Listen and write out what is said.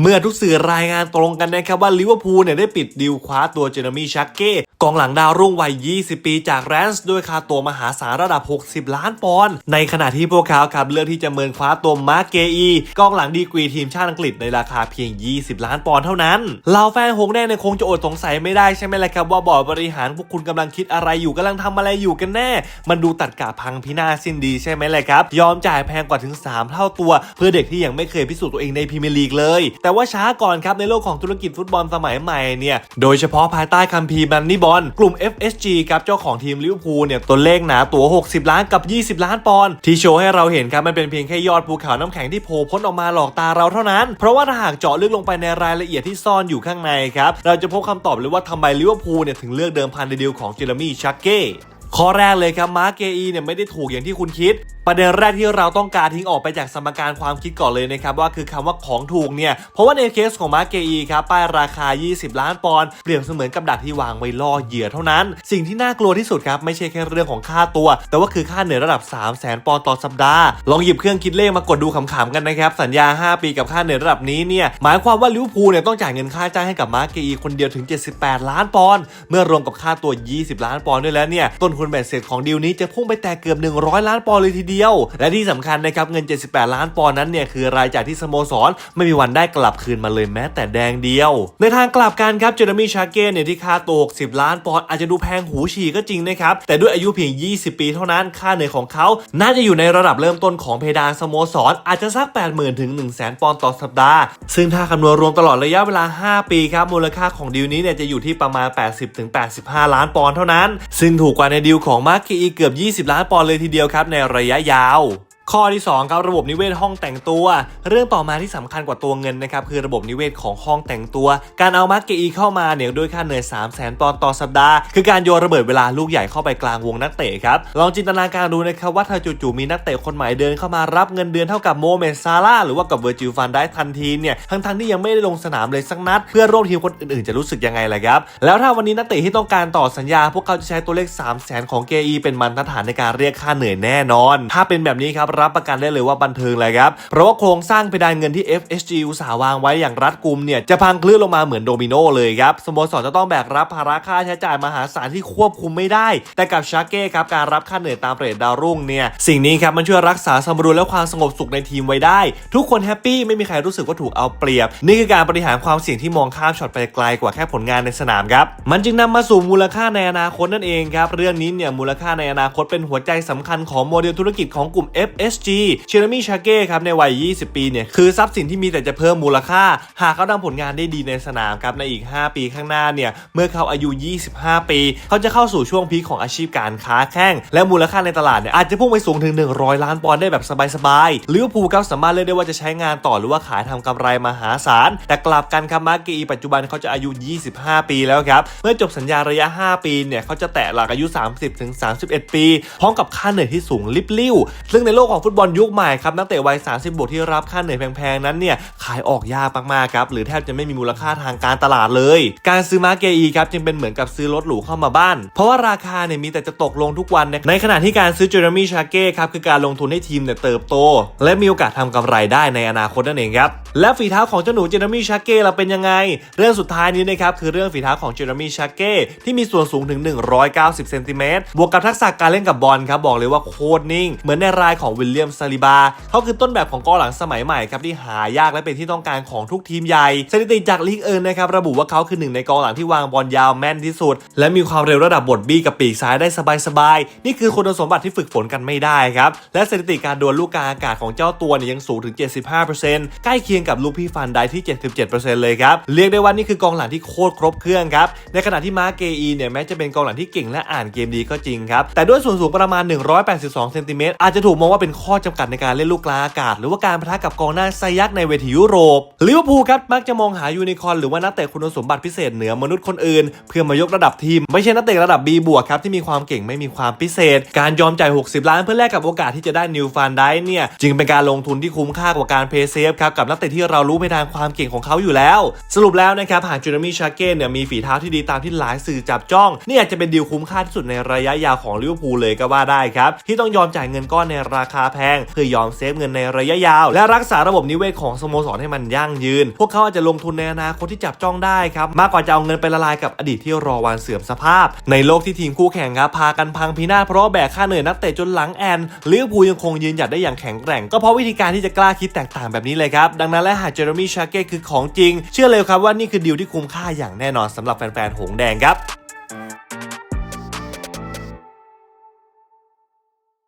เมื่อทุกสื่อรายงานตรงกันนะครับว่าลิเวอร์พูลเนี่ยได้ปิดดีลคว้าตัวเจเรมีชักเก้ กองหลังดาวรุ่งวัย 20 ปีจากแรนส์ด้วยค่าตัวมหาศาลระดับ 60 ล้านปอนด์ ในขณะที่พวกเขาครับเลือกที่จะเมินคว้าตัวมาร์เกอีกองหลังดีกรีทีมชาติอังกฤษในราคาเพียง 20 ล้านปอนด์เท่านั้นเหล่าแฟนหงแดงเนี่ยคงจะอดสงสัยไม่ได้ใช่ไหมล่ะครับว่าบอร์ดบริหารพวกคุณกำลังคิดอะไรอยู่กำลังทำอะไรอยู่กันแน่ มันดูตัดกะพังพินาศสิ้นดีใช่ไหมล่ะครับ ยอมจ่ายแพงกว่าถึง 3 เท่าตัว เพื่อเด็กที่ยังไม่เคยพิสูจน์ตัวเองในพรีเมียร์ลีกเลย แต่ว่าช้าก่อนครับในโลกของธุรกิจฟุตบอลสมัยใหม่เนี่ยโดยเฉพาะภายใต้คัมภีร์มันนี่บอลกลุ่ม FSG ครับเจ้าของทีมลิเวอร์พูลเนี่ยตัวเลขหนาตัว 60 ล้านกับ 20 ล้านปอนด์ที่โชว์ให้เราเห็นครับมันเป็นเพียงแค่ยอดภูเขาน้ำแข็งที่โผล่พ้นออกมาหลอกตาเราเท่านั้น เพราะว่าถ้าหากเจาะลึกลงไปในรายละเอียดที่ซ่อนอยู่ข้างในครับเราจะพบคำตอบเลยว่าทำไมลิเวอร์พูลเนี่ยถึงเลือกเดิมพันในดีลของเจเรมี่ชักเก้ข้อแรกเลยครับมาร์เกอีเนี่ยไม่ได้ถูกอย่างที่คุณคิดประเด็นแรกที่เราต้องการทิ้งออกไปจากสมการความคิดก่อนเลยนะครับว่าคือคำว่าของถูกเนี่ยเพราะว่าในเคสของมาร์เกอีครับป้ายราคา 20 ล้านปอนด์เปรียบเสมือนกับดักที่วางไว้ล่อเหยื่อเท่านั้น สิ่งที่น่ากลัวที่สุดครับไม่ใช่แค่เรื่องของค่าตัว แต่ว่าคือค่าเหนื่อยระดับ 3 0 0 0 0 0ปอนด์ต่อสัปดาห์ ลองหยิบเครื่องคิดเลขมากดดูขำๆกันนะครับสัญญา 5 ปีกับค่าเหนื่อยระดับนี้เนี่ยหมายความว่าลิวพูเนี่ยต้องจ่ายเงินค่าจ้างให้กับมาร์เกอีคนเดียวถึง 78 ล้านปอนด์เมื่อรวมกับค่าตัว 20 ล้านปอนด์ด้วยแล้วเนี่ยต้นทุนเบ็ดเสร็จของดีลนี้จะพุ่งไปแต่เกือบ 100 ล้านปอนด์เลยทีเดียวและที่สำคัญนะครับเงิน 78 ล้านปอนด์นั้นเนี่ยคือรายจ่ายที่สโมสร ไม่มีวันได้กลับคืนมาเลยแม้แต่แดงเดียว ในทางกลับกันครับเจอร์มี่ชาเก้เนี่ยที่ค่าตัว 60 ล้านปอนด์อาจจะดูแพงหูฉี่ก็จริงนะครับแต่ด้วยอายุเพียง 20 ปีเท่านั้นค่าเหนื่อยของเขา น่าจะอยู่ในระดับเริ่มต้นของเพดานสโมสร อาจจะสัก 80,000ถึง100,000 ปอนด์ต่อสัปดาห์ ซึ่งถ้าคำนวณรวมตลอดระยะเวลา 5 ปีครับมูลค่าของดีลนี้เนี่ยจะอยู่ที่ประมาณ 80ถึง85 ล้านปอนด์เท่านั้น ซึ่งถูกกว่าในดีลของมาร์กีเกือบ 20 ล้านปอนด์เลยทีเดียวครับในระยะยาว ข้อที่ 2 ครับระบบนิเวศห้องแต่งตัว เรื่องต่อมาที่สำคัญกว่าตัวเงินนะครับคือระบบนิเวศของห้องแต่งตัว การเอามาร์เกอีเข้ามาเนี่ยด้วยค่าเหนื่อย 3 0 0 0 0 0ปอนต่อสัปดาห์ คือการโยนระเบิดเวลาลูกใหญ่เข้าไปกลางวงนักเตะครับ ลองจินตนาการดูนะครับว่าถ้าจู่ๆมีนักเตะคนใหม่เดินเข้ามารับเงินเดือนเท่ากับโมเมนซาร่าหรือว่ากับเวอร์จิลฟันได้ทันทีเนี่ยทั้งๆที่ยังไม่ได้ลงสนามเลยสักนัด เพื่อร่วมทีมคนอื่นๆจะรู้สึกยังไงล่ะครับแล้วถ้าวันนี้นักเตะที่ต้องการต่อสัญญา พวกเขาจะใช้ตัวเลข 3 0 0 0 0 0ของเกอีเป็นมันทัดฐานในการเรียกค่าเหนื่อยแน่นอน ถ้าเป็นแบบนี้ครับรับประกันได้เลยว่าบันเทิงเลยครับ เพราะว่าโครงสร้างเพดานเงินที่ FSG อุตสาหวางไว้อย่างรัดกุมเนี่ยจะพังคลื่นลงมาเหมือนโดมิโนเลยครับสโมสรจะต้องแบกรับภาระค่าใช้จ่ายมหาศาลที่ควบคุมไม่ได้ แต่กับชาเก้ครับการรับค่าเหนื่อยตามเรทดาวรุ่งเนี่ยสิ่งนี้ครับมันช่วยรักษาสมดุลและความสงบสุขในทีมไว้ได้ ทุกคนแฮปปี้ไม่มีใครรู้สึกว่าถูกเอาเปรียบ นี่คือการบริหารความเสี่ยงที่มองข้ามช็อตไปไกลกว่าแค่ผลงานในสนามครับมันจึงนำมาสู่มูลค่าในอนาคตนั่นเองครับเรื่องนี้เนี่ยมูลค่าในอนาคตเป็นหัวใจสำคัญของโมเดลธุรกิจของกลุ่ม SG เชอร์มี่ชาเก้ครับในวัย 20 ปีเนี่ยคือทรัพย์สินที่มีแต่จะเพิ่มมูลค่า หากเขาทำผลงานได้ดีในสนามครับในอีก 5 ปีข้างหน้าเนี่ยเมื่อเขาอายุ 25 ปี เขาจะเข้าสู่ช่วงพีคของอาชีพการค้าแข่งและมูลค่าในตลาดเนี่ยอาจจะพุ่งไปสูงถึง 100 ล้านปอนด์ได้แบบสบายๆลิเวอร์พูลครับสามารถเลือกได้ว่าจะใช้งานต่อหรือว่าขายทำกำไรมหาศาล แต่กลับกันครับมาร์กีปัจจุบันเขาจะอายุ 25 ปีแล้วครับ เมื่อจบสัญญาระยะ 5 ปีเนี่ยเขาจะแตะหลักอายุ 30-31 ปี พร้อมกับค่าเหนื่อยที่สูงลิบลิ่วซึ่งในโลกของฟุตบอลยุคใหม่ครับนักเตะวัย 30 บวกที่รับค่าเหนื่อยแพงๆ นั้นเนี่ยขายออกยากมากๆครับหรือแทบจะไม่มีมูลค่าทางการตลาดเลย การซื้อมาเกอีครับจึงเป็นเหมือนกับซื้อรถหรูเข้ามาบ้าน เพราะว่าราคาเนี่ยมีแต่จะตกลงทุกวันนะในขณะที่การซื้อเจอร์มี่ชาเก้ครับคือการลงทุนให้ทีมเนี่ยเติบโต และมีโอกาสทำกำไรได้ในอนาคตนั่นเองครับและฝีเท้าของเจ้าหนูเจอร์มี่ชาเก้เราเป็นยังไง เรื่องสุดท้ายนี้นะครับคือเรื่องฝีเท้าของเจอร์มี่ชาเก้ที่มีส่วนสูงถึง 190เซนติเมตรบวกกับทักษะการเล่นกับบอลครับบอกเลยว่าโคตรนิ่ง เหมือนในรายของวิลเลียมซาลิบา เขาคือต้นแบบของกองหลังสมัยใหม่ครับที่หายากและเป็นที่ต้องการของทุกทีมใหญ่ สถิติจากลีกเอิร์นนะครับระบุว่าเขาคือหนึ่งในกองหลังที่วางบอลยาวแม่นที่สุด และมีความเร็วระดับบทบี้กับปีกซ้ายได้สบายๆ นี่คือคุณสมบัติที่ฝึกฝนกันไม่ได้ครับและสถิติการดวลลูกกลางอากาศของเจ้าตัวเนี่ยยังสูงถึง 75%ใกล้เคียงกับลูกพี่ฟันได้ที่ 77%เลยครับเรียกได้ว่านี่คือกองหลังที่โคตรครบเครื่องครับในขณะที่มาเกอีเนี่ยแม้จะเป็นกองหลังที่เก่งและอ่านเกมดีก็จริงครับแต่ด้วยส่วนสูงประมาณ 182เซนติเมตรอาจจะถูกมองว่าเป็นข้อจำกัดในการเล่นลูกกลางอากาศ หรือว่าการปะทะกับกองหน้าไซยักในเวทียุโรปลิเวอร์พูลครับมักจะมองหายูนิคอร์นหรือว่านักเตะคุณสมบัติพิเศษเหนือมนุษย์คนอื่น เพื่อมายกระดับทีม ไม่ใช่นักเตะระดับ B บวกครับที่มีความเก่งไม่มีความพิเศษ การยอมจ่าย 60 ล้านเพื่อแลกกับโอกาสที่จะได้นิวฟันได้เนี่ยจึงเป็นการลงทุนที่คุ้มค่ากว่าการเพย์เซฟครับกับนักเตะที่เรารู้ไปทางความเก่งของเขาอยู่แล้ว สรุปแล้วนะครับหากจูนามิชาเก้เนี่ยมีฝีเท้าที่ดีตามที่หลายสื่อจับจ้องนี่อาจจะเป็นดีลคุ้มค่าที่สุดในระยะยาวของลิเวอร์พูลเลยก็ว่าได้ครับที่ต้องยอมจ่ายเงินก้อนในราคาาแพง เพื่อยอมเซฟเงินในระยะยาว และรักษาระบบนิเวศของสโมสรให้มันยั่งยืน พวกเขาอาจจะลงทุนในอนาคตที่จับจ้องได้ครับ มากกว่าจะเอาเงินไปละลายกับอดีตที่รอวันเสื่อมสภาพ ในโลกที่ทีมคู่แข่งครับพากันพังพินาศเพราะแบกค่าเหนื่อยนักเตะจนหลังแอนลิเวอร์พูลยังคงยืนหยัดได้อย่างแข็งแกร่ง ก็เพราะวิธีการที่จะกล้าคิดแตกต่างแบบนี้เลยครับ ดังนั้นและหากเจอร์มี่ชาเก้คือของจริง เชื่อเลยครับว่านี่คือดีลที่คุ้มค่าอย่างแน่นอนสำหรับแฟนๆหงแดงครับ